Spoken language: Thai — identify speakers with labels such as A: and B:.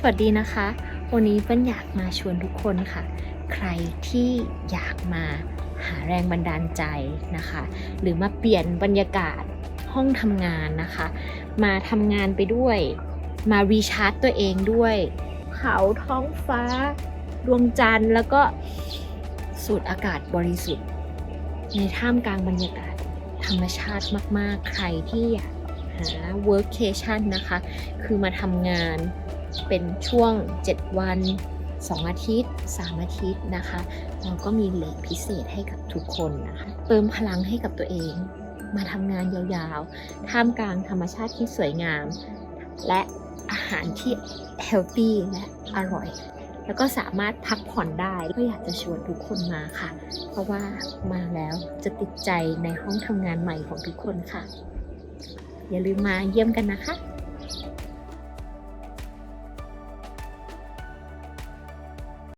A: สวัสดีนะคะ วันนี้เปิ้ลอยากมาชวนทุกคนค่ะ ใครที่อยากมาหาแรงบันดาลใจนะคะ หรือมาเปลี่ยนบรรยากาศห้องทำงานนะคะ มาทำงานไปด้วย มารีชาร์จตัวเองด้วยเขาท้องฟ้า ดวงจันทร์แล้วก็สูดอากาศบริสุทธิ์ ในท่ามกลางบรรยากาศธรรมชาติมาก ๆ ใครที่อยากหา workcation นะคะ คือมาทำงาน เป็นช่วง 7 วัน 2 อาทิตย์ 3 อาทิตย์นะคะ เราก็มีเลทพิเศษให้กับทุกคนนะคะ เติมพลังให้กับตัวเอง มาทำงานยาวๆ ท่ามกลางธรรมชาติที่สวยงาม และอาหารที่เฮลตี้และอร่อย แล้วก็สามารถพักผ่อนได้ ก็อยากจะชวนทุกคนมาค่ะ เพราะว่ามาแล้วจะติดใจในห้องทำงานใหม่ของทุกคนค่ะ อย่าลืมมาเยี่ยมกันนะคะ